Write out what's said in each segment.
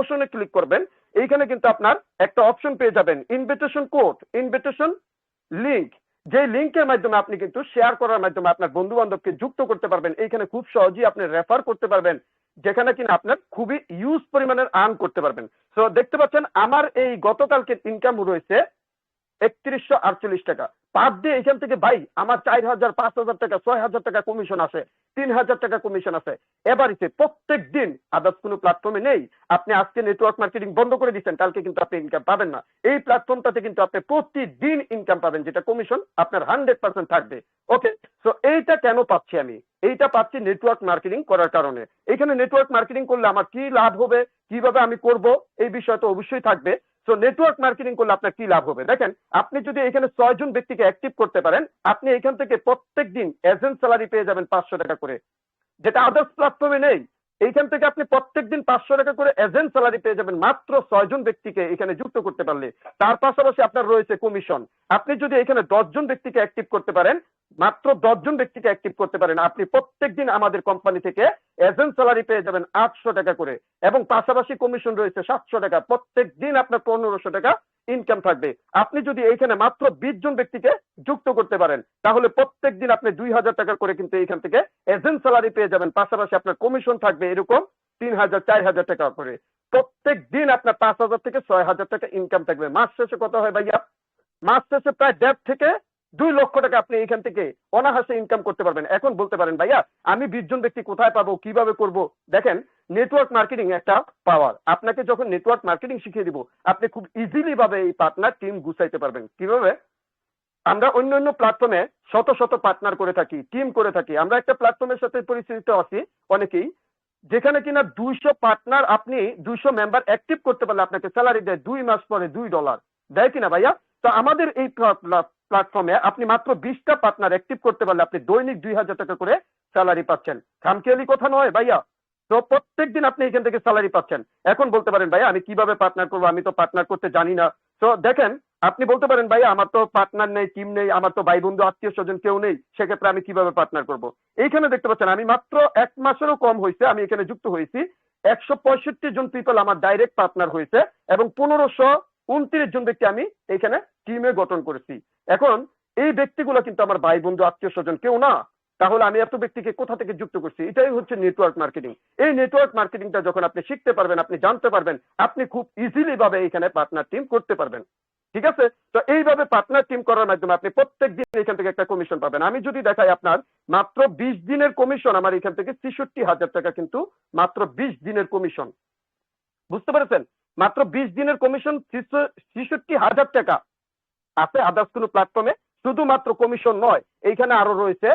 প্রমোশনে ক্লিক করবেন। এইখানে কিন্তু আপনার একটা অপশন পেয়ে যাবেন। ইনভিটেশন কোড ইনভিটেশন লিংক যে লিংকের মাধ্যমে আপনি কিন্তু শেয়ার করার মাধ্যমে আপনার বন্ধু বান্ধবকে যুক্ত করতে পারবেন, এইখানে খুব সহজেই আপনি রেফার করতে পারবেন, যেখানে কিনা আপনার খুবই ইউজ পরিমাণের আর্ন করতে পারবেন। সো দেখতে পাচ্ছেন, আমার এই গতকালকে ইনকাম রয়েছে একত্রিশশো আটচল্লিশ টাকা। পার ডে এখান থেকে, ভাই, আমার চার হাজার, পাঁচ হাজার টাকা, ছয় হাজার টাকা কমিশন আছে, তিন হাজার টাকা কমিশন আছে। এবারিতে প্রত্যেক দিন আদার্স কোনো প্ল্যাটফর্মে নেই। আপনি আজকে নেটওয়ার্ক মার্কেটিং বন্ধ করে দিচ্ছেন, কালকে কিন্তু আপনি ইনকাম পাবেন না। এই প্ল্যাটফর্মটাতে কিন্তু আপনি প্রতিদিন ইনকাম পাবেন, যেটা কমিশন আপনার হান্ড্রেড পার্সেন্ট থাকবে। ওকে সো এইটা কেন পাচ্ছি আমি? এইটা পাচ্ছি নেটওয়ার্ক মার্কেটিং করার কারণে। এখানে নেটওয়ার্ক মার্কেটিং করলে আমার কি লাভ হবে? কীভাবে আমি করব? এই বিষয় তো অবশ্যই থাকবে। সো নেটওয়ার্ক মার্কেটিং করলে আপনার কি লাভ হবে? দেখেন, আপনি যদি এখানে ছয় জন ব্যক্তিকে অ্যাক্টিভ করতে পারেন, আপনি এখান থেকে প্রত্যেক দিন এজেন্ট স্যালারি পেয়ে যাবেন পাঁচশো টাকা করে। যেটা আদার্স প্ল্যাটফর্মে নেই। এইখান থেকে আপনি প্রত্যেক দিন পাঁচশো টাকা করে এজেন্ট স্যালারি পেয়ে যাবেন মাত্র ছয়জন ব্যক্তিকে এখানে যুক্ত করতে পারলে। তার পাশাপাশি আপনার রয়েছে কমিশন আপনি যদি এখানে দশজন ব্যক্তিকে অ্যাক্টিভ করতে পারেন মাত্র দশজন ব্যক্তিকে অ্যাক্টিভ করতে পারেন। আপনি প্রত্যেক দিন আমাদের কোম্পানি থেকে এজেন্ট স্যালারি পেয়ে যাবেন আটশো টাকা করে এবং পাশাপাশি কমিশন রয়েছে সাতশো টাকা। প্রত্যেক দিন আপনার পনেরোশো টাকা ইনকাম থাকবে। আপনি যদি এইখানে মাত্র বিশ জন ব্যক্তিকে যুক্ত করতে পারেন, তাহলে প্রত্যেক দিন আপনি দুই হাজার টাকা করে কিন্তু এইখান থেকে এজেন্ট স্যালারি পেয়ে যাবেন। পাশাপাশি আপনার কমিশন থাকবে এরকম তিন হাজার, চার হাজার টাকা করে। প্রত্যেক দিন আপনার পাঁচ হাজার থেকে ছয় হাজার টাকা ইনকাম থাকবে। মাস শেষে কত হয় ভাইয়া? মাস শেষে প্রায় দেড় থেকে দুই লক্ষ টাকা আপনি এখান থেকে অনাহাসে ইনকাম করতে পারবেন। এখন বলতে পারেন, ভাইয়া, আমি বিশ জন ব্যক্তি কোথায় পাবো, কীভাবে করব? দেখেন নেটওয়ার্ক মার্কেটিং একটা পাওয়ার আপনাকে যখন নেটওয়ার্ক মার্কেটিং শিখিয়ে দিব, আপনি খুব ইজিলি ভাবে এই পার্টনার টিম গুছাইতে পারবেন। কীভাবে? আমরা অন্য অন্য প্ল্যাটফর্মে শত শত পার্টনার করে থাকি টিম করে থাকি। আমরা একটা প্ল্যাটফর্মের সাথে পরিচিত আছি অনেকেই, যেখানে কিনা দুইশো পার্টনার আপনি দুইশো মেম্বার অ্যাক্টিভ করতে পারলে আপনাকে স্যালারি দেয় দুই মাস পরে দুই ডলার দেয় কিনা ভাইয়া? তো আমাদের এই প্ল্যাটফর্মে আপনি মাত্র বিশটা পার্টনার অ্যাক্টিভ করতে পারলে আপনি দৈনিক দুই হাজার টাকা করে স্যালারি পাচ্ছেন। খামখেয়ালি কথা নয় ভাইয়া। তো প্রত্যেক দিন আপনি এখান থেকে স্যালারি পাচ্ছেন। এখন বলতে পারেন, ভাইয়া, আমি কীভাবে পার্টনার করব? আমি তো পার্টনার করতে জানি না। তো দেখেন, আপনি বলতে পারেন, ভাইয়া, আমার তো পার্টনার নেই টিম নেই, আমার তো ভাই বন্ধু আত্মীয় স্বজন কেউ নেই, সেক্ষেত্রে আমি কীভাবে পার্টনার করব? এইখানে দেখতে পাচ্ছেন, আমি মাত্র এক মাসেরও কম হয়েছে আমি এখানে যুক্ত হয়েছি। একশো পঁয়ষট্টি জন পিপল আমার ডাইরেক্ট পার্টনার হয়েছে এবং পনেরোশো উনত্রিশ জন ব্যক্তি আমি এখানে টিমে গঠন করেছি। এখন এই ব্যক্তিগুলো কিন্তু আমার ভাই, বন্ধু, আত্মীয় স্বজন কেউ না, তাহলে আমি এত ব্যক্তিকে কোথা থেকে যুক্ত করছি? এটাই হচ্ছে নেটওয়ার্ক মার্কেটিং এই নেটওয়ার্ক মার্কেটিংটা যখন আপনি শিখতে পারবেন, আপনি জানতে পারবেন, আপনি খুব ইজিলি ভাবে এখানে পার্টনার টিম করতে পারবেন। ঠিক আছে? তো এইভাবে পার্টনার টিম করার মাধ্যমে আপনি প্রত্যেক দিন এখান থেকে একটা কমিশন পাবেন। আমি যদি দেখাই আপনার, মাত্র বিশ দিনের কমিশন আমার এখান থেকে ছেষট্টি হাজার টাকা কিন্তু মাত্র বিশ দিনের কমিশন বুঝতে পেরেছেন? মাত্র বিশ দিনের কমিশন ছেষট্টি হাজার টাকা। আছে আদার্স কোনো প্ল্যাটফর্মে শুধুমাত্র কমিশন নয়, এইখানে আরও রয়েছে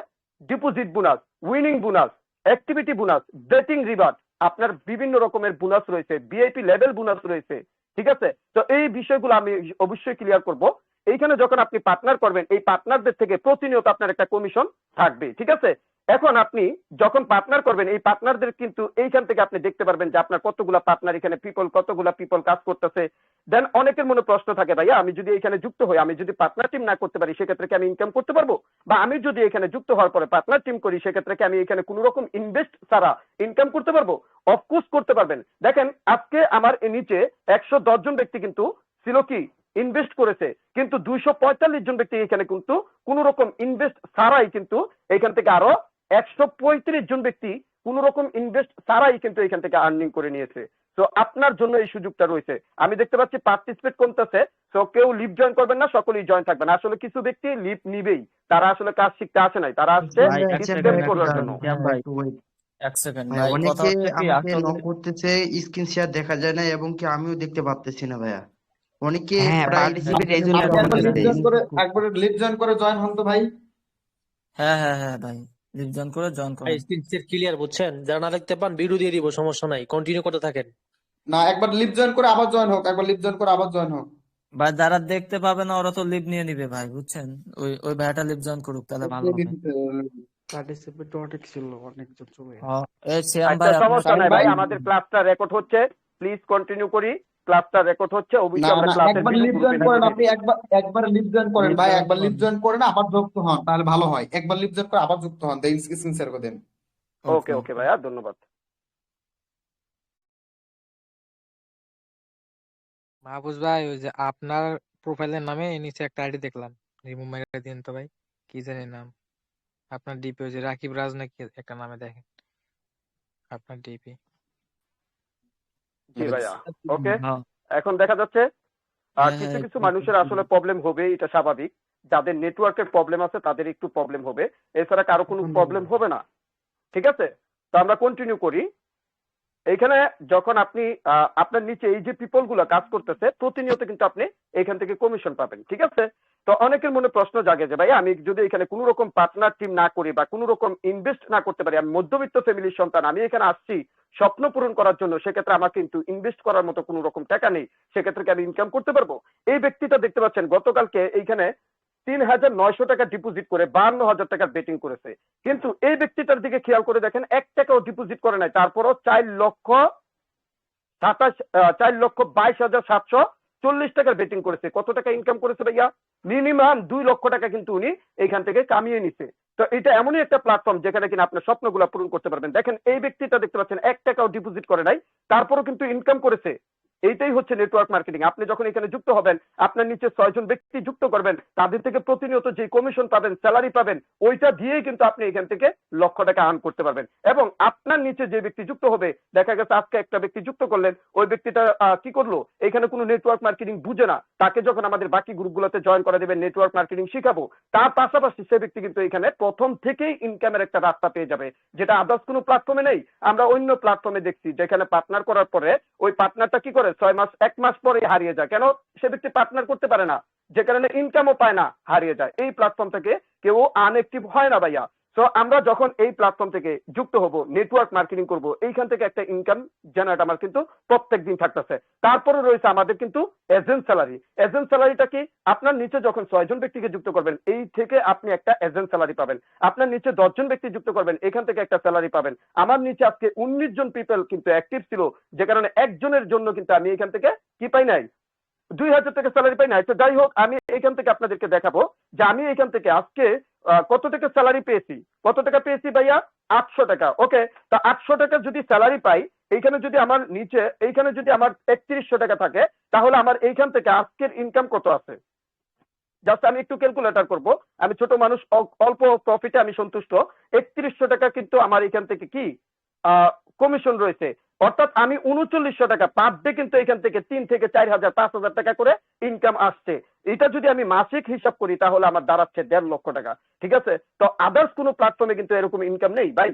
deposit bonus winning bonus activity bonus betting rebate আপনার বিভিন্ন রকমের বোনাস রয়েছে বিআইপি লেভেল বোনাস রয়েছে, ঠিক আছে? তো এই বিষয়গুলো আমি অবশ্যই ক্লিয়ার করব। এইখানে যখন আপনি পার্টনার করবেন, এই পার্টনারদের থেকে প্রতিনিয়ত আপনার একটা কমিশন থাকবে, ঠিক আছে? এখন আপনি যখন পার্টনার করবেন, এই পার্টনারদের কিন্তু এইখান থেকে আপনি দেখতে পারবেন যে আপনার কতগুলা পার্টনার এখানে পিপল কতগুলা পিপল কাজ করতেছে। দেন অনেকের মনে প্রশ্ন থাকে, ভাইয়া, আমি যদি এখানে যুক্ত হই, আমি যদি পার্টনার টিম না করতে পারি, সেক্ষেত্রে কি আমি ইনকাম করতে পারব? বা আমি যদি এখানে যুক্ত হওয়ার পরে পার্টনার টিম করি, সেক্ষেত্রে কি আমি এখানে কোনো রকম ইনভেস্ট ছাড়া ইনকাম করতে পারব? অফকোর্স করতে পারবেন। দেখেন, আজকে আমার নিচে একশো দশ জন ব্যক্তি কিন্তু ছিল কি ইনভেস্ট করেছে। কিন্তু দুইশো পঁয়তাল্লিশ জন ব্যক্তি এখানে কিন্তু কোন রকম ইনভেস্ট ছাড়াই কিন্তু এখান থেকে আরও একশো পঁয়ত্রিশ জন ব্যক্তি কোন রকম ইনভেস্ট ছাড়াই কিন্তু এখান থেকে আর্নিং করে নিয়েছে। তো আপনার জন্য এই সুযোগটা রয়েছে। আমি দেখতে পাচ্ছি পার্টিসিপেট কমতেছে। তো কেউ লিভ জয়েন করবেন না সকলেই জয়েন থাকবেন। আসলে কিছু ব্যক্তি লিভ নিবেই। তারা আসলে কাজ শিখতে আসে নাই। তারা আসছে করার জন্য। অনেকে আমাকে নক করতেছে স্ক্রিন শেয়ার দেখা যায় না এবং কি আমিও দেখতে পারতেছি না ভাইয়া। অনেকে হ্যাঁ, প্রায় একবার লিভ জয়েন করে জয়েন হন তো ভাই। হ্যাঁ হ্যাঁ হ্যাঁ ভাই। লিভ করে জয়েন করুন। ক্লিয়ার বুঝছেন? যারা না দেখতে পান ভিডিও দিয়ে দিব সমস্যা নাই। কন্টিনিউ করতে থাকেন। না একবার লিভ জয়েন করে আবার জয়েন হোক একবার লিভ জয়েন করে আবার জয়েন হোক। ভাই যারা দেখতে পাবে না ওরা তো লিভ নিয়ে নিবে ভাই বুঝছেন? ওই ওই ভাইটা লিভ জয়েন করুক তাহলে ভালো হবে। পার্টিসিপেট অনেক ছিল অনেকজন চলে এই শ্যাম আচ্ছা ভাই সমস্যা নাই ভাই ভাই। আমাদের ক্লাসটা রেকর্ড হচ্ছে। প্লিজ কন্টিনিউ করি। ক্লাসটা রেকর্ড হচ্ছে অবশ্যই আমরা ক্লাসের একবার লিভ জয়েন করেন আপনি একবার একবার লিভ জয়েন করেন ভাই একবার লিভ জয়েন করেন আবার যুক্ত হন তাহলে ভালো হয়। একবার লিভ জয়েন করে আবার যুক্ত হন শেয়ার করে দেন ওকে ওকে ভাইয়া ধন্যবাদ। মাহফুজ ভাই ওই যে আপনার প্রোফাইলের নামে নিচে একটা আইডি দেখলাম রিমুভ মেরে দিন তো ভাই কি জানি নাম। আপনার ডিপি ওই যে রাকিব রাজ নাকি একটা নামে দেখেন আপনার ডিপি জি ভাইয়া ওকে হ্যাঁ। এখন দেখা যাচ্ছে হ্যাঁ, কিছু হ্যাঁ, কিছু মানুষের আসলে প্রবলেম হবে এটা স্বাভাবিক। যাদের নেটওয়ার্কের প্রবলেম আছে তাদের একটু প্রবলেম হবে। এছাড়া কারও কোনো প্রবলেম হবে না। ঠিক আছে? তো আমরা কন্টিনিউ করি। এইখানে যখন আপনি আহ, আপনার নিচে এই যে পিপলগুলো কাজ করতেছে প্রতিনিয়ত কিন্তু আপনি এখান থেকে কমিশন পাবেন। ঠিক আছে? তো অনেকের মনে প্রশ্ন জাগে যে ভাই আমি যদি এখানে কোনো রকম পার্টনার টিম না করি বা কোনো রকম ইনভেস্ট না করতে পারি, আমি মধ্যবিত্ত ফ্যামিলির সন্তান, আমি এখানে আসছি স্বপ্ন পূরণ করার জন্য, সেক্ষেত্রে আমার কিন্তু ইনভেস্ট করার মতো কোনো রকম টাকা নেই, সেক্ষেত্রে কি আমি ইনকাম করতে পারব? এই ব্যক্তিটা দেখতে পাচ্ছেন, গতকালকে এইখানে তিন হাজার নয়শো টাকা ডিপোজিট করে বান্ন হাজার টাকার বেটিং করেছে। কিন্তু এই ব্যক্তিটার দিকে খেয়াল করে দেখেন, এক টাকাও ডিপোজিট করে নাই। তারপরও চার লক্ষ সাতাশ চার লক্ষ বাইশ হাজার সাতশো চল্লিশ টাকার বেটিং করেছে। কত টাকা ইনকাম করেছে ভাইয়া? মিনিমাম দুই লক্ষ টাকা কিন্তু উনি এইখান থেকে কামিয়ে নিছে। তো এটা এমনই একটা প্ল্যাটফর্ম যেখানে কিনা আপনার স্বপ্নগুলো পূরণ করতে পারবেন। দেখেন, এই ব্যক্তিটা দেখতে পাচ্ছেন, এক টাকাও ডিপোজিট করে নাই, তারপরও কিন্তু ইনকাম করেছে। এইটাই হচ্ছে নেটওয়ার্ক মার্কেটিং আপনি যখন এখানে যুক্ত হবেন, আপনার নিচে ছয়জন ব্যক্তি যুক্ত করবেন, তাদের থেকে প্রতিনিয়ত যে কমিশন পাবেন স্যালারি পাবেন, ওইটা দিয়েই কিন্তু আপনি এখান থেকে লক্ষ টাকা আর্ন করতে পারবেন। এবং আপনার নিচে যে ব্যক্তি যুক্ত হবে, দেখা গেছে আজকে একটা ব্যক্তি যুক্ত করলেন, ওই ব্যক্তিটা কি করল? এখানে কোনো নেটওয়ার্ক মার্কেটিং বুঝে না। তাকে যখন আমাদের বাকি গ্রুপগুলোতে জয়েন করে দেবেন নেটওয়ার্ক মার্কেটিং শিখাবো, তার পাশাপাশি সে ব্যক্তি কিন্তু এখানে প্রথম থেকেই ইনকামের একটা রাস্তা পেয়ে যাবে, যেটা আদার্স কোনো প্ল্যাটফর্মে নেই। আমরা অন্য প্ল্যাটফর্মে দেখছি, যেখানে পার্টনার করার পরে ওই পার্টনারটা কি করে ছয় মাস, এক মাস পরে হারিয়ে যায়। কেন? সে ব্যক্তি পার্টনার করতে পারে না। যে কারণে ইনকামও পায় না, হারিয়ে যায়। এই প্ল্যাটফর্ম থেকে কেউ আনএক্টিভ হয় না ভাইয়া। তো আমরা যখন এই প্ল্যাটফর্ম থেকে যুক্ত হব নেটওয়ার্ক মার্কেটিং করব, এইখান থেকে একটা ইনকাম জেনারেট আমার কিন্তু প্রত্যেক দিন থাকতেছে। তারপরে রয়েছে আমাদের কিন্তু এজেন্ট স্যালারি এজেন্ট স্যালারিটা কি? আপনার নিচে যখন ছয়জন ব্যক্তিকে যুক্ত করবেন, এই থেকে আপনি একটা এজেন্ট স্যালারি পাবেন। আপনার নিচে দশজন ব্যক্তি যুক্ত করবেন, এখান থেকে একটা স্যালারি পাবেন। আমার নিচে আজকে উনিশ জন পিপল কিন্তু অ্যাক্টিভ ছিল, যে কারণে একজনের জন্য কিন্তু আমি এখান থেকে কি পাই নাই? দুই হাজার টাকা স্যালারি পাই নাই। তো যাই হোক, আমি এখান থেকে আপনাদেরকে দেখাবো যে আমি এখান থেকে আজকে কত টাকা স্যালারি পেয়েছি? কত টাকা পেয়েছি ভাইয়া? আটশো টাকা। ওকে তা আটশো টাকা যদি স্যালারি পাই, এইখানে যদি আমার নিচে, এইখানে যদি আমার একত্রিশশো টাকা থাকে, তাহলে আমার এইখান থেকে আজকের ইনকাম কত আছে? জাস্ট আমি একটু ক্যালকুলেটর করব। আমি ছোট মানুষ অল্প প্রফিটে আমি সন্তুষ্ট। একত্রিশশো টাকা কিন্তু আমার এখান থেকে কি? কমিশন রয়েছে। অর্থাৎ আমি উনচল্লিশশো টাকা পার ডে কিন্তু এখান থেকে তিন থেকে চার হাজার, পাঁচ হাজার টাকা করে ইনকাম আসছে। এটা যদি আমি মাসিক হিসাব করি, তাহলে আমার দাঁড়াচ্ছে দেড় লক্ষ টাকা। ঠিক আছে? তো আদার্স কোনো প্ল্যাটফর্মে কিন্তু এরকম ইনকাম নেই ভাই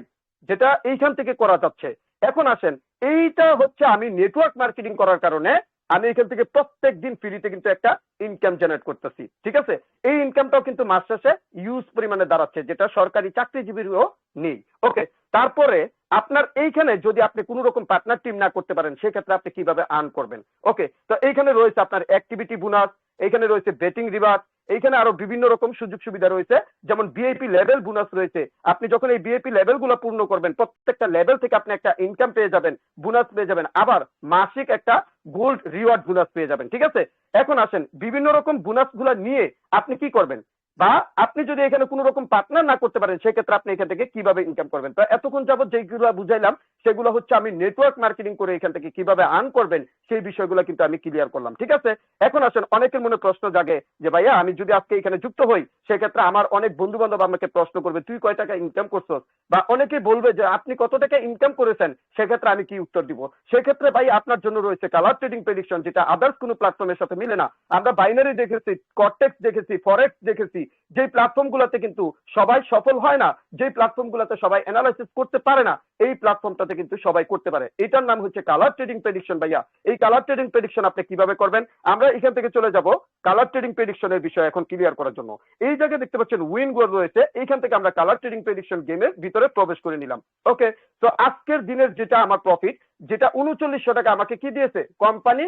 যেটা এইখান থেকে করা যাচ্ছে। এখন আসেন, এইটা হচ্ছে আমি নেটওয়ার্ক মার্কেটিং করার কারণে আমি এখান থেকে প্রত্যেক দিন ফ্রিতে কিন্তু একটা ইনকাম জেনারেট করতেছি। ঠিক আছে? এই ইনকামটাও কিন্তু মাস শেষে ইউজ পরিমাণে দাঁড়াচ্ছে, যেটা সরকারি চাকরিজীবীরও নেই। ওকে তারপরে আপনার এইখানে যদি আপনি কোনো রকম পার্টনার টিম না করতে পারেন, সেক্ষেত্রে আপনি কীভাবে আর্ন করবেন? ওকে তো এইখানে রয়েছে আপনার অ্যাক্টিভিটি বোনাস এইখানে রয়েছে বেটিং রিওয়ার্ড এইখানে আরও বিভিন্ন রকম সুযোগ সুবিধা রয়েছে, যেমন বিআইপি লেভেল বোনাস রয়েছে। আপনি যখন এই বিআইপি লেভেলগুলো পূর্ণ করবেন, প্রত্যেকটা লেভেল থেকে আপনি একটা ইনকাম পেয়ে যাবেন বোনাস পেয়ে যাবেন, আবার মাসিক একটা গোল্ড রিওয়ার্ড বোনাস পেয়ে যাবেন, ঠিক আছে? এখন আসেন, বিভিন্ন রকম বোনাসগুলা নিয়ে আপনি কি করবেন? বা আপনি যদি এখানে কোনো রকম পার্টনার না করতে পারেন, সেক্ষেত্রে আপনি এখান থেকে কীভাবে ইনকাম করবেন? তো এতক্ষণ যাবত যেগুলো বুঝাইলাম, সেগুলো হচ্ছে আমি নেটওয়ার্ক মার্কেটিং করে এখান থেকে কীভাবে আর্ন করবেন, সেই বিষয়গুলো কিন্তু আমি ক্লিয়ার করলাম, ঠিক আছে? এখন আসেন, অনেকের মনে প্রশ্ন জাগে যে, ভাইয়া, আমি যদি আজকে এখানে যুক্ত হই, সেক্ষেত্রে আমার অনেক বন্ধু বান্ধব আমাকে প্রশ্ন করবে, তুই কয় টাকা ইনকাম করছস? বা অনেকেই বলবে যে, আপনি কত টাকা ইনকাম করেছেন? সেক্ষেত্রে আমি কি উত্তর দিব? সেক্ষেত্রে ভাই আপনার জন্য রয়েছে কালার ট্রেডিং প্রেডিকশন যেটা আদার্স কোনো প্ল্যাটফর্মের সাথে মিলে না। আমরা বাইনারি দেখেছি কর্টেক্স দেখেছি ফরেক্স দেখেছি যে প্ল্যাটফর্ম গুলোতে কিন্তু সবাই সফল হয় না যে প্ল্যাটফর্ম গুলোতে সবাই অ্যানালাইসিস করতে পারে না, এই প্ল্যাটফর্মটাতে কিন্তু সবাই করতে পারে। এটার নাম হচ্ছে কালার ট্রেডিং প্রেডিকশন ভাইয়া। এই কালার ট্রেডিং প্রেডিকশন আপনি কীভাবে করবেন? আমরা এখান থেকে চলে যাব কালার ট্রেডিং প্রেডিকশনের বিষয় এখন ক্লিয়ার করার জন্য। এই জায়গায় দেখতে পাচ্ছেন উইন গোল রয়েছে এইখান থেকে আমরা কালার ট্রেডিং প্রেডিকশন গেমের ভিতরে প্রবেশ করে নিলাম। ওকে তো আজকের দিনের যেটা আমার প্রফিট যেটা উনচল্লিশশো টাকা আমাকে কি দিয়েছে? কোম্পানি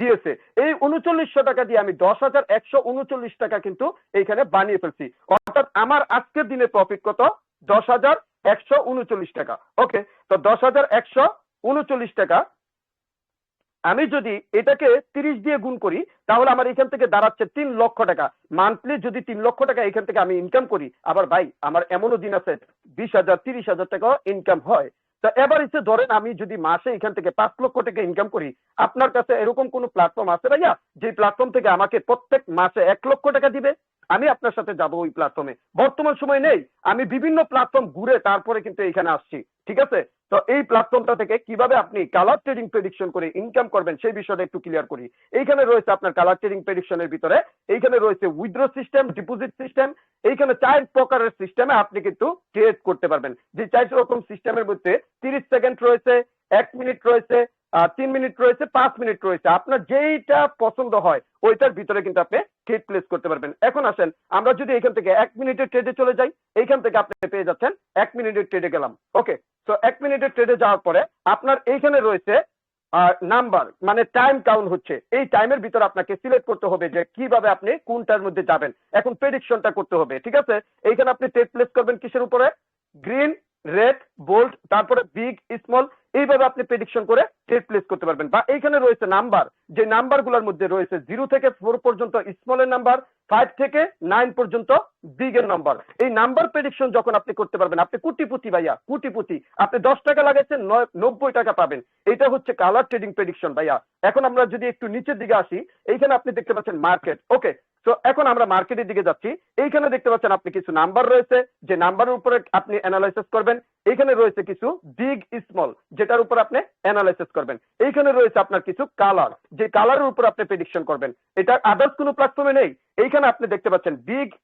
দিয়েছে। এই উনচল্লিশশো টাকা দিয়ে আমি দশ হাজার একশো উনচল্লিশ টাকা কিন্তু এইখানে বানিয়ে ফেলছি। অর্থাৎ আমার আজকের দিনের প্রফিট কত? দশ হাজার একশো উনচল্লিশ টাকা। ওকে তো দশ হাজার একশো উনচল্লিশ টাকা। আমি যদি এটাকে তিরিশ দিয়ে গুণ করি, তাহলে আমার এখান থেকে দাঁড়াচ্ছে তিন লক্ষ টাকা। মান্থলি যদি তিন লক্ষ টাকা এখান থেকে আমি ইনকাম করি, আবার ভাই, আমার এমনও দিন আছে, বিশ হাজার, তিরিশ হাজার টাকা ইনকাম হয়। তো এবার ইচ্ছে ধরেন আমি যদি মাসে এখান থেকে পাঁচ লক্ষ টাকা ইনকাম করি, আপনার কাছে এরকম কোন প্ল্যাটফর্ম আছে ভাইয়া? যে প্ল্যাটফর্ম থেকে আমাকে প্রত্যেক মাসে এক লক্ষ টাকা দিবে? আমি আপনার সাথে যাব ওই প্ল্যাটফর্মে বর্তমান সময় নেই। আমি বিভিন্ন প্ল্যাটফর্ম ঘুরে তারপরে কিন্তু এখানে আসছি। ঠিক আছে? তো এই প্ল্যাটফর্মটা থেকে কীভাবে আপনি কালার ট্রেডিং প্রেডিকশন করে ইনকাম করবেন সেই বিষয়টা একটু ক্লিয়ার করি। এইখানে রয়েছে আপনার কালার ট্রেডিং প্রেডিকশনের ভিতরে। এইখানে রয়েছে উইথড্র সিস্টেম ডিপোজিট সিস্টেম এইখানে চার প্রকারের সিস্টেমে আপনি কিন্তু ট্রেড করতে পারবেন। যে চার রকম সিস্টেমের মধ্যে তিরিশ সেকেন্ড রয়েছে, এক মিনিট রয়েছে তিন মিনিট রয়েছে, পাঁচ মিনিট রয়েছে। আপনার যেইটা পছন্দ হয়, ওইটার ভিতরে কিন্তু আপনি ট্রেড প্লেস করতে পারবেন। এখন আসেন, আমরা যদি এখান থেকে এক মিনিটের ট্রেডে চলে যাই, এইখান থেকে আপনি পেয়ে যাচ্ছেন, এক মিনিটের ট্রেডে গেলাম। ওকে তো এক মিনিটের ট্রেডে যাওয়ার পরে আপনার এইখানে রয়েছে নাম্বার মানে টাইম কাউন্ট হচ্ছে। এই টাইমের ভিতরে আপনাকে সিলেক্ট করতে হবে যে কীভাবে আপনি কোনটার মধ্যে যাবেন। এখন প্রেডিকশনটা করতে হবে, ঠিক আছে? এইখানে আপনি ট্রেড প্লেস করবেন কিসের উপরে? গ্রিন রেড বোল্ড তারপরে বিগ স্মল এইভাবে আপনি প্রেডিকশন করে ট্রেড প্লেস করতে পারবেন। বা এইখানে রয়েছে নাম্বার যে নাম্বারগুলোর মধ্যে রয়েছে জিরো থেকে ফোর পর্যন্ত স্মলের নাম্বার ফাইভ থেকে নাইন পর্যন্ত বিগের নাম্বার এই নাম্বার প্রেডিকশন যখন আপনি করতে পারবেন, আপনি কুটিপুতি ভাইয়া, কুটিপুতি, আপনি দশ টাকা লাগাইছেন, নয়- নব্বই টাকা পাবেন। এটা হচ্ছে কালার ট্রেডিং প্রেডিকশন ভাইয়া। এখন আমরা যদি একটু নিচের দিকে আসি, এইখানে আপনি দেখতে পাচ্ছেন মার্কেট ওকে তো এখন আমরা মার্কেটের দিকে যাচ্ছি। এইখানে দেখতে পাচ্ছেন আপনি কিছু নাম্বার রয়েছে। যে নাম্বারের উপরে আপনি অ্যানালাইসিস করবেন। এইখানে রয়েছে কিছু বিগ স্মল যেটার উপর আপনি অ্যানালাইসিস করবেন। এইখানে রয়েছে আপনার কিছু কালার যে কালারের উপর আপনি প্রেডিকশন করবেন। এটা আদার্স কোনো প্ল্যাটফর্মে নেই। এইখানে আপনি দেখতে পাচ্ছেন বিগ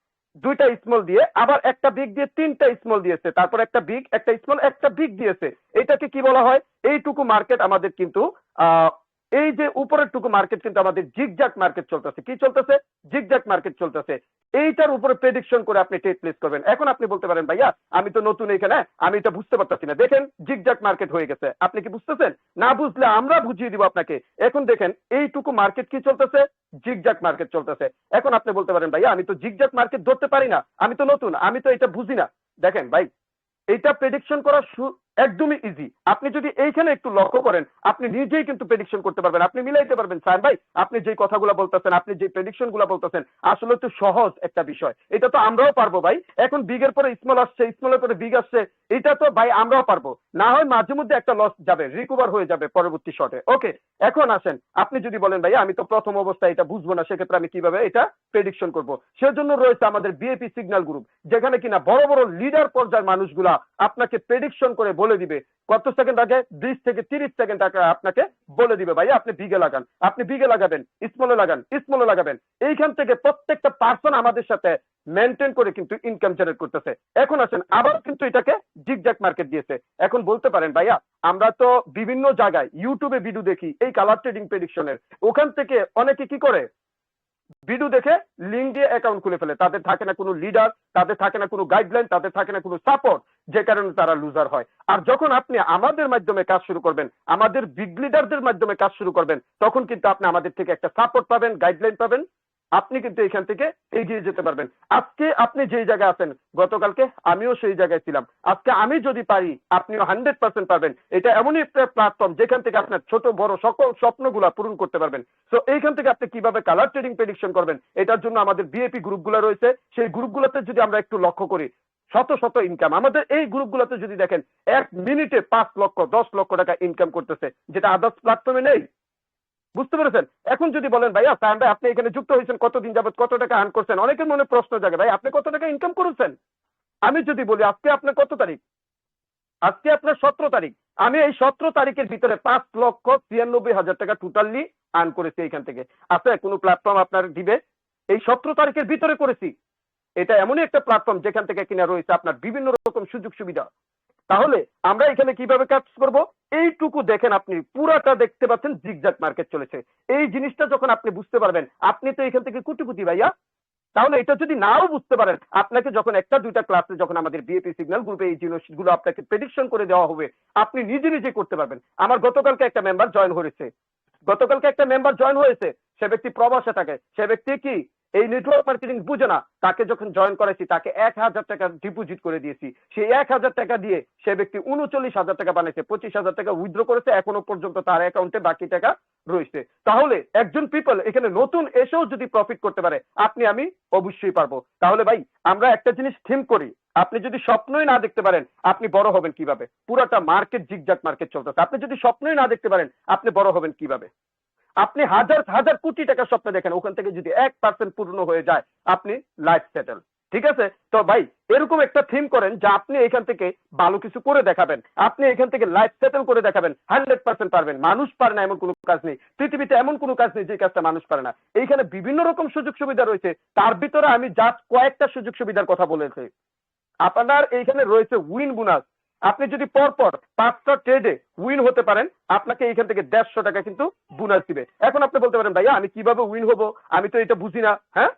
দুইটা স্মল দিয়ে, আবার একটা বিগ দিয়ে তিনটা স্মল দিয়েছে। তারপর একটা বিগ একটা স্মল একটা বিগ দিয়েছে। এটাকে কি বলা হয়? এইটুকু মার্কেট আমাদের কিন্তু এই যে উপরের টুকু মার্কেট কিন্তু আমাদের জিগজ্যাক মার্কেট চলতেছে। কি চলতেছে? জিগজ্যাক মার্কেট চলতেছে। এইটার উপরে প্রেডিকশন করে আপনি ট্রেড প্লেস করবেন। এখন আপনি বলতে পারেন, ভাইয়া, আমি তো নতুন এখানে, আমি এটা বুঝতে পারতেছি না। দেখেন জিগজ্যাক মার্কেট হয়ে গেছে। আপনি কি বুঝতেছেন? না বুঝলে আমরা বুঝিয়ে দিব আপনাকে। এখন দেখেন, এইটুকু মার্কেট কি চলতেছে? জিগজ্যাক মার্কেট চলতেছে। এখন আপনি বলতে পারেন, ভাইয়া, আমি তো জিগজ্যাক মার্কেট ধরতে পারি না। আমি তো নতুন, আমি তো এটা বুঝি না। দেখেন, ভাই এটা প্রেডিকশন করা একদমই ইজি আপনি যদি এইখানে একটু লক্ষ্য করেন, আপনি নিজেই কিন্তু প্রেডিকশন করতে পারবেন। আপনি মিলাইতে পারবেন। সায়ন ভাই, আপনি যে কথাগুলো বলতেছেন, আপনি যে প্রেডিকশনগুলো বলতেছেন, আসলে তো সহজ একটা বিষয়। এটা তো আমরাও পারব ভাই। এখন বিগের পরে স্মল আসছে স্মলের পরে বিগ আসছে, এটা তো ভাই আমরাও পারব। না হয় মাঝে মধ্যে একটা লস যাবে রিকভার হয়ে যাবে পরবর্তী শটে ওকে এখন আসেন। আপনি যদি বলেন ভাই আমি তো প্রথম অবস্থায় এটা বুঝব না, সেক্ষেত্রে আমি কীভাবে এটা প্রেডিকশন করব? সেজন্য রয়েছে আমাদের বিএপি সিগন্যাল গ্রুপ যেখানে কিনা বড় বড় লিডার পর্যায়ের মানুষগুলা আপনাকে প্রেডিকশন করে বলে দিবে। কত সেকেন্ড আগে? বিশ থেকে তিরিশ সেকেন্ড আগে আপনাকে বলে দিবে ভাই আপনি বিগে লাগান। আপনি বিগে লাগাবেন স্মলে লাগান স্মলে লাগাবেন। এইখান থেকে প্রত্যেকটা পার্সন আমাদের সাথে মেনটেন করে কিন্তু ইনকাম জেনারেট করতেছে। এখন আসেন, আবার কিন্তু এটাকে জিগজ্যাক মার্কেট দিয়েছে। এখন বলতে পারেন, ভাইয়া, আমরা তো বিভিন্ন জায়গায় ইউটিউবে ভিডিও দেখি, এই কালার ট্রেডিং প্রেডিকশনের ওখান থেকে অনেকে কি করে? ভিডিও দেখে লিঙ্ক দিয়ে অ্যাকাউন্ট খুলে ফেলে। তাদের থাকে না কোনো লিডার তাদের থাকে না কোনো গাইডলাইন তাদের থাকে না কোনো সাপোর্ট যে কারণে তারা লুজার হয়। আর যখন আপনি আমাদের মাধ্যমে কাজ শুরু করবেন, আমাদের বিগ লিডারদের মাধ্যমে কাজ শুরু করবেন, তখন কিন্তু আপনি আমাদের থেকে একটা সাপোর্ট পাবেন গাইডলাইন পাবেন। আপনি কিন্তু এখান থেকে এগিয়ে যেতে পারবেন। আজকে আপনি যেই জায়গায় আছেন, গতকালকে আমিও সেই জায়গায় ছিলাম। আজকে আমি যদি পারি, আপনিও হান্ড্রেড পার্সেন্ট পারবেন। এটা এমনই একটা প্ল্যাটফর্ম যেখান থেকে আপনার ছোট, বড় সকল স্বপ্নগুলা পূরণ করতে পারবেন। তো এইখান থেকে আপনি কীভাবে কালার ট্রেডিং প্রেডিকশন করবেন, এটার জন্য আমাদের বিএপি গ্রুপগুলো রয়েছে। সেই গ্রুপগুলোতে যদি আমরা একটু লক্ষ্য করি, শত শত ইনকাম আমাদের এই গ্রুপগুলোতে যদি দেখেন, এক মিনিটে পাঁচ লক্ষ, দশ লক্ষ টাকা ইনকাম করতেছে, যেটা আদার্স প্ল্যাটফর্মে নেই। বুঝতে পেরেছেন? এখন যদি বলেন, ভাইয়া সায়ন ভাই আপনি এখানে যুক্ত হয়েছেন, কতদিন যাবত কত টাকা আর্ন করছেন? অনেকের মনে প্রশ্ন জাগে ভাই আপনি কত টাকা ইনকাম করেছেন? আমি যদি বলি, আজকে আপনার কত তারিখ? আজকে আপনার সতেরো তারিখ। আমি এই সতেরো তারিখের ভিতরে পাঁচ লক্ষ ছিয়ানব্বই হাজার টাকা টোটালি আর্ন করেছি এইখান থেকে। আছে কোনো প্ল্যাটফর্ম আপনার দিবে? এই সতেরো তারিখের ভিতরে করেছি। এটা এমনই একটা প্ল্যাটফর্ম যেখান থেকে কিনা রয়েছে আপনার বিভিন্ন রকম সুযোগ সুবিধা তাহলে আমরা এখানে কীভাবে কাজ করব? এইটুকু দেখেন আপনি, পুরাটা দেখতে পাচ্ছেন জিগজাক মার্কেট চলেছে। এই জিনিসটা যখন আপনি বুঝতে পারবেন, আপনি তো এখান থেকে কুটি কুটি ভাইয়া। তাহলে এটা যদি নাও বুঝতে পারেন, আপনাকে যখন একটা দুইটা ক্লাসে যখন আমাদের বিএপি সিগন্যাল গ্রুপে এই জিনিসগুলো আপনাকে প্রেডিকশন করে দেওয়া হবে, আপনি নিজে নিজে করতে পারবেন। আমার গতকালকে একটা মেম্বার জয়েন হয়েছে। গতকালকে একটা মেম্বার জয়েন হয়েছে, সে ব্যক্তি প্রবাসে থাকে। সে ব্যক্তি কি? এই নেটওয়ার্ক মার্কেটিং বুঝে না। তাকে যখন জয়েন করেছি তাকে এক হাজার টাকা ডিপোজিট করে দিয়েছি। সেই এক হাজার টাকা দিয়ে সে ব্যক্তি উনচল্লিশ হাজার টাকা বানিয়েছে পঁচিশ হাজার টাকা উইথড্র করেছে, এখনও পর্যন্ত তার অ্যাকাউন্টে বাকি টাকা রয়েছে। তাহলে একজন পিপল এখানে নতুন এসেও যদি প্রফিট করতে পারে, আপনি, আমি অবশ্যই পারব। তাহলে ভাই, আমরা একটা জিনিস থিম করি। আপনি যদি স্বপ্নই না দেখতে পারেন, আপনি বড় হবেন কীভাবে? পুরোটা মার্কেট জিগজাক মার্কেট চলতেছে। আপনি যদি স্বপ্নই না দেখতে পারেন, আপনি বড় হবেন কীভাবে? আপনি হাজার হাজার কোটি টাকার স্বপ্ন দেখেন, ওখান থেকে যদি এক পার্সেন্ট পূর্ণ হয়ে যায়, আপনি লাইফ সেটেল ঠিক আছে? তো ভাই, এরকম একটা থিম করেন যে আপনি এখান থেকে ভালো কিছু করে দেখাবেন। আপনি এখান থেকে লাইফ সেটেল করে দেখাবেন হান্ড্রেড পার্সেন্ট পারবেন। মানুষ পারে না এমন কোনো কাজ নেই। পৃথিবীতে এমন কোনো কাজ নেই যে কাজটা মানুষ পারে না। এইখানে বিভিন্ন রকম সুযোগ সুবিধা রয়েছে। তার ভিতরে আমি জাস্ট কয়েকটা সুযোগ সুবিধার কথা বলেছি। আপনার এইখানে রয়েছে উইন বোনাস আপনি যদি পরপর পাঁচটা ট্রেডে উইন হতে পারেন, আপনাকে এইখান থেকে দেড়শো টাকা কিন্তু বোনাস দিবে। এখন আপনি বলতে পারেন, ভাইয়া, আমি কীভাবে উইন হব? আমি তো এটা বুঝি না। হ্যাঁ?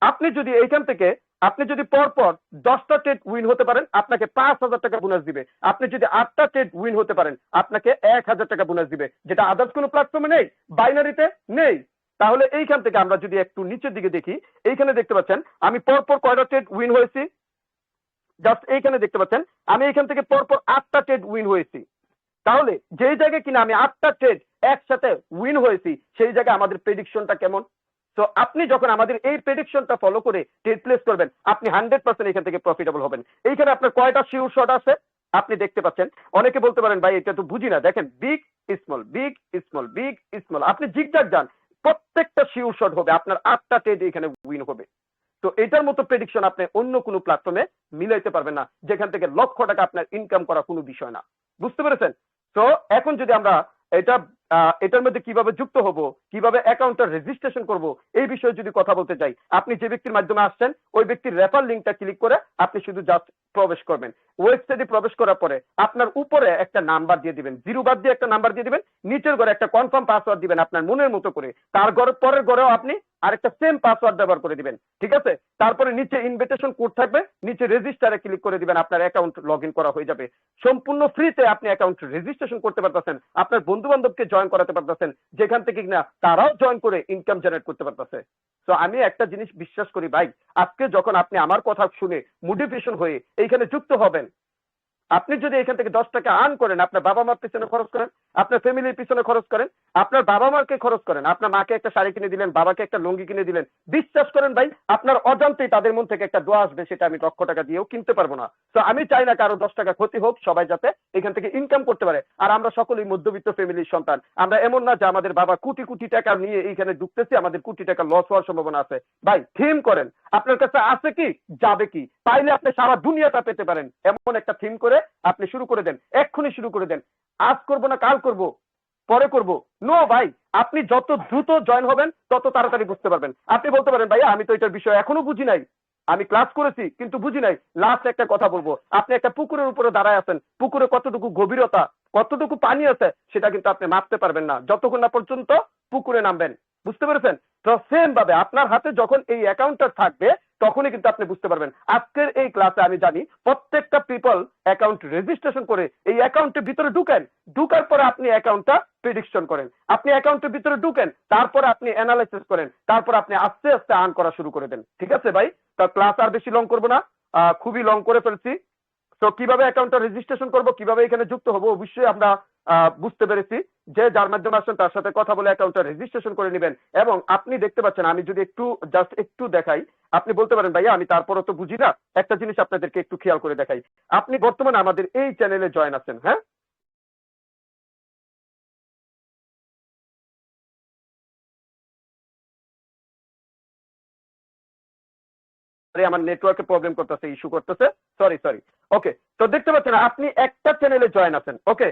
আপনি যদি এইখান থেকে, আপনি যদি পরপর দশটা ট্রেড উইন হতে পারেন, আপনাকে পাঁচ হাজার টাকা বোনাস দিবে। আপনি যদি আটটা ট্রেড উইন হতে পারেন, আপনাকে এক হাজার টাকা বোনাস দিবে। যেটা আদার্স কোনো প্ল্যাটফর্মে নেই বাইনারিতে নেই। তাহলে এইখান থেকে আমরা যদি একটু নিচের দিকে দেখি, এইখানে দেখতে পাচ্ছেন, আমি পরপর কয়টা ট্রেড উইন হয়েছি? জাস্ট এইখানে দেখতে পাচ্ছেন, আমি এখান থেকে পরপর আটটা ট্রেড উইন হয়েছি। তাহলে যেই জায়গায় কিনা আমি আটটা ট্রেড একসাথে উইন হয়েছি, সেই জায়গায় আমাদের প্রেডিকশনটা কেমন? তো আপনি যখন আমাদের এই প্রেডিকশনটা ফলো করে ট্রেড প্লেস করবেন, আপনি হান্ড্রেড পার্সেন্ট এখান থেকে প্রফিটেবল হবেন। এইখানে আপনার কয়টা শিওর শট আছে? আপনি দেখতে পাচ্ছেন। অনেকে বলতে পারেন, ভাই, এটা তো বুঝি না। দেখেন big small big small big small আপনি জিগজাগ যান, প্রত্যেকটা শিওর শট হবে, আপনার আটটা ট্রেড এখানে উইন হবে। তো এটার মতো প্রেডিকশন আপনি অন্য কোনো প্ল্যাটফর্মে মিলাইতে পারবেন না, যেখান থেকে লক্ষ টাকা আপনার ইনকাম করা কোনো বিষয় না। বুঝতে পেরেছেন? তো এখন যদি আমরা এটা এটার মধ্যে কীভাবে যুক্ত হব, কীভাবে অ্যাকাউন্টটা রেজিস্ট্রেশন করব, এই বিষয়ে যদি কথা বলতে চাই, আপনি যে ব্যক্তির মাধ্যমে আসছেন, ওই ব্যক্তির রেফার লিঙ্কটা ক্লিক করে আপনি শুধু জাস্ট প্রবেশ করবেন। ওয়েবসাইটে প্রবেশ করার পরে আপনার উপরে একটা নাম্বার দিয়ে দিবেন। জিরো বাদ দিয়ে একটা নাম্বার দিয়ে দিবেন। নিচের ঘরে একটা কনফার্ম পাসওয়ার্ড দিবেন আপনার মনের মতো করে। তার ঘরে পরের ঘরেও আপনি আরেকটা সেম পাসওয়ার্ড ব্যবহার করে দিবেন। ঠিক আছে? তারপরে নিচে ইনভিটেশন কোড থাকবে। নিচে রেজিস্টারে ক্লিক করে দিবেন। আপনার অ্যাকাউন্ট লগ করা হয়ে যাবে। সম্পূর্ণ ফ্রিতে আপনি অ্যাকাউন্ট রেজিস্ট্রেশন করতে পারতেছেন। আপনার বন্ধু বান্ধবকে জয়েন করাতে পারতেছেন। যেখান থেকে কিনা তারাও জয়েন করে ইনকাম জেনারেট করতে পারতেছে। তো আমি একটা জিনিস বিশ্বাস করি ভাই। আজকে যখন আপনি আমার কথা শুনে মোটিভেশন হয়ে এইখানে যুক্ত হবেন। আপনি যদি এখান থেকে দশ টাকা আর্ন করেন, আপনার বাবা মার পিছনে খরচ করেন, আপনার ফ্যামিলির পিছনে খরচ করেন, আপনার বাবা মাকে খরচ করেন, আপনার মাকে একটা শাড়ি কিনে দিলেন, বাবাকে একটা লুঙ্গি কিনে দিলেন, বিশ্বাস করেন ভাই, আপনার অজান্তেই তাদের মন থেকে একটা দোয়া আসবে, সেটা আমি লক্ষ টাকা দিয়েও কিনতে পারব না। তো আমি চাই না কারও দশ টাকা ক্ষতি হোক, সবাই যাতে এখান থেকে ইনকাম করতে পারে। আর আমরা সকলেই মধ্যবিত্ত ফ্যামিলির সন্তান। আমরা এমন না যে আমাদের বাবা কোটি কোটি টাকা নিয়ে এইখানে ঢুকতেছি আমাদের কোটি টাকা লস হওয়ার সম্ভাবনা আছে। ভাই, থিম করেন। আপনার কাছে আছে কি? যাবে কি? পাইলে আপনি সারা দুনিয়াটা পেতে পারেন। এমন একটা থিম করে আপনি শুরু করে দেন, এক্ষুনি শুরু করে দেন। আজ করব না, কাল করব, পরে করব। নো ভাই, আপনি যত দ্রুত জয়েন হবেন, তত তাড়াতাড়ি বুঝতে পারবেন। আপনি বলতে পারেন, ভাইয়া, আমি তো এটার বিষয় এখনও বুঝি নাই। আমি ক্লাস করেছি, কিন্তু বুঝি নাই। লাস্ট একটা কথা বলব। আপনি একটা পুকুরের উপরে দাঁড়ায় আছেন। পুকুরে কতটুকু গভীরতা, কতটুকু পানি আছে, সেটা কিন্তু আপনি মাপতে পারবেন না। যতক্ষণ না পর্যন্ত পুকুরে নামবেন। বুঝতে পেরেছেন? তো সেম ভাবে আপনার হাতে যখন এই অ্যাকাউন্টটা থাকবে তখনই কিন্তু আপনি বুঝতে পারবেন। আজকের এই ক্লাসে আমি জানি প্রত্যেকটা পিপল অ্যাকাউন্ট রেজিস্ট্রেশন করে এই অ্যাকাউন্টের ভিতরে ঢুকেন। ঢুকার পরে আপনি অ্যাকাউন্টটা প্রেডিকশন করেন। আপনি অ্যাকাউন্টের ভিতরে ঢুকেন, তারপরে আপনি অ্যানালাইসিস করেন, তারপর আপনি আস্তে আস্তে আর্ন করা শুরু করে দেন। ঠিক আছে ভাই? তো ক্লাস আর বেশি লং করব না। খুবই লং করে ফেলছি। তো কীভাবে অ্যাকাউন্টটা রেজিস্ট্রেশন করব, কীভাবে এখানে যুক্ত হব, অবশ্যই আমরা বুঝতে পেরেছি যে যার মাধ্যমে আসছেন তার সাথে কথা বলে অ্যাকাউন্টটা রেজিস্ট্রেশন করে নেবেন। এবং আপনি দেখতে পাচ্ছেন, আমি যদি একটু জাস্ট একটু দেখাই, আপনি বলতে পারেন, ভাইয়া, আমি তারপরও তো বুঝি না। একটা জিনিস আপনাদেরকে একটু খেয়াল করে দেখাই। আপনি বর্তমানে আমাদের এই চ্যানেলে জয়েন আছেন হ্যাঁ? আমার নেটওয়ার্কে প্রবলেম করতেছে ইস্যু করতেছে। সরি সরি ওকে তো দেখতে পাচ্ছেন, আপনি একটা চ্যানেলে জয়েন আছেন। ওকে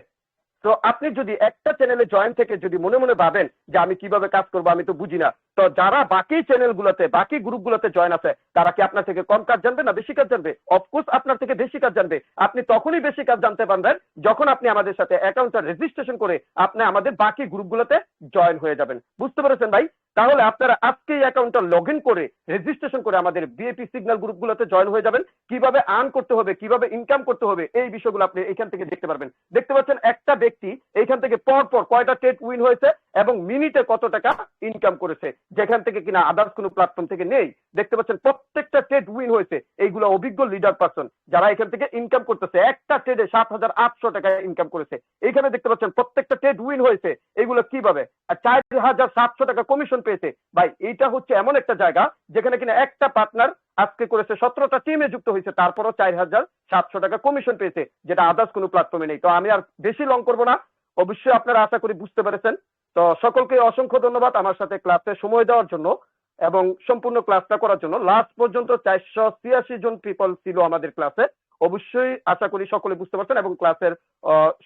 তো আপনি যদি একটা চ্যানেলে জয়েন থেকে যদি মনে মনে ভাবেন যে আমি কীভাবে কাজ করব আমি তো বুঝি না তো যারা বাকি চ্যানেলগুলোতে বাকি গ্রুপগুলোতে জয়েন আছে, তারা কি আপনার থেকে কম কাজ জানবে না বেশি কাজ জানবে? অফকোর্স আপনার থেকে বেশি কাজ জানবে। আপনি তখনই বেশি কাজ জানতে পারবেন যখন আপনি আমাদের সাথে অ্যাকাউন্টটা রেজিস্ট্রেশন করে আপনি আমাদের বাকি গ্রুপগুলোতে জয়েন হয়ে যাবেন। বুঝতে পেরেছেন ভাই? তাহলে আপনারা আজকে এই অ্যাকাউন্টটা লগ ইন করে রেজিস্ট্রেশন করে আমাদের বিএপি সিগন্যাল গ্রুপগুলোতে জয়েন হয়ে যাবেন। কীভাবে আর্ন করতে হবে, কীভাবে ইনকাম করতে হবে, এই বিষয়গুলো আপনি এখান থেকে দেখতে পারবেন। দেখতে পাচ্ছেন একটা ব্যক্তি এইখান থেকে পর পর কয়টা ট্রেড উইন হয়েছে এবং মিনিটে কত টাকা ইনকাম করেছে। যেখান থেকে কিনা আদার্স কোনো প্ল্যাটফর্ম থেকে নেই, দেখতে পাচ্ছেন প্রত্যেকটা ট্রেড উইন হয়েছে। এইগুলো অভিজ্ঞ লিডার পার্সন যারা এখান থেকে ইনকাম করতেছে। একটা ট্রেডে সাত হাজার আটশো টাকা ইনকাম করেছে। এইখানে দেখতে পাচ্ছেন প্রত্যেকটা ট্রেড উইন হয়েছে। এগুলো কীভাবে? আর চার হাজার সাতশো টাকা কমিশন পেয়েছে। ভাই, এইটা হচ্ছে এমন একটা জায়গা, যেখানে কিনা একটা পার্টনার আজকে করেছে, সতেরোটা টিমে যুক্ত হয়েছে, তারপরও চার হাজার সাতশো টাকা কমিশন পেয়েছে, যেটা আদার্স কোনো প্ল্যাটফর্মে নেই। তো আমি আর বেশি লং করব না। অবশ্যই আপনারা আশা করি বুঝতে পেরেছেন। তো সকলকে অসংখ্য ধন্যবাদ আমার সাথে ক্লাসে সময় দেওয়ার জন্য এবং সম্পূর্ণ ক্লাসটা করার জন্য। লাস্ট পর্যন্ত চারশো ছিয়াশি জন পিপল ছিল আমাদের ক্লাসে। অবশ্যই আশা করি সকলে বুঝতে পারছেন এবং ক্লাসের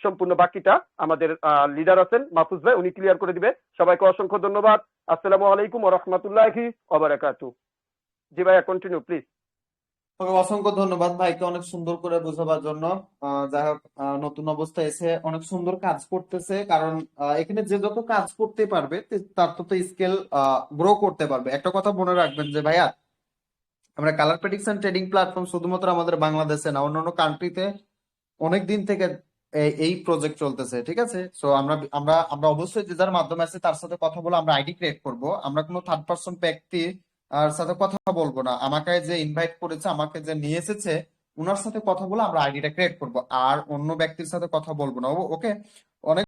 সম্পূর্ণ বাকিটা আমাদের লিডার আছেন মাহফুজ ভাই, উনি ক্লিয়ার করে দিবে। সবাইকে অসংখ্য ধন্যবাদ। আসসালামু আলাইকুম ওয়া রাহমাতুল্লাহি ওয়া জি ভাইয়া কন্টিনিউ প্লিজ অসংখ্য ধন্যবাদ ভাইকে অনেক সুন্দর করে বোঝাবার জন্য। যাই হোক নতুন অবস্থায় এসে অনেক সুন্দর কাজ করতেছে, কারণ এখানে যে যত কাজ করতে পারবে তার তত স্কেল গ্রো করতে পারবে। একটা কথা মনে রাখবেন যে, ভাইয়া, আমরা কালার প্রেডিকশন ট্রেডিং প্ল্যাটফর্ম শুধুমাত্র আমাদের বাংলাদেশে না, অন্যান্য কান্ট্রিতে অনেক দিন থেকে এই- এই প্রজেক্ট চলতেছে, ঠিক আছে? সো আমরা আমরা আমরা অবশ্যই যে যার মাধ্যমে আছে, তার সাথে কথা বলে আমরা আইডি ক্রিয়েট করব। আমরা কোনো থার্ড পার্সন ব্যক্তি আর সাথে কথা বলব না। আমাকে যে ইনভাইট করেছে, আমাকে যে নিয়ে এসেছে ওনার সাথে কথা বলে আমরা আইডিটা ক্রিয়েট করব। আর অন্য ব্যক্তির সাথে কথা বলব না। ওকে অনেক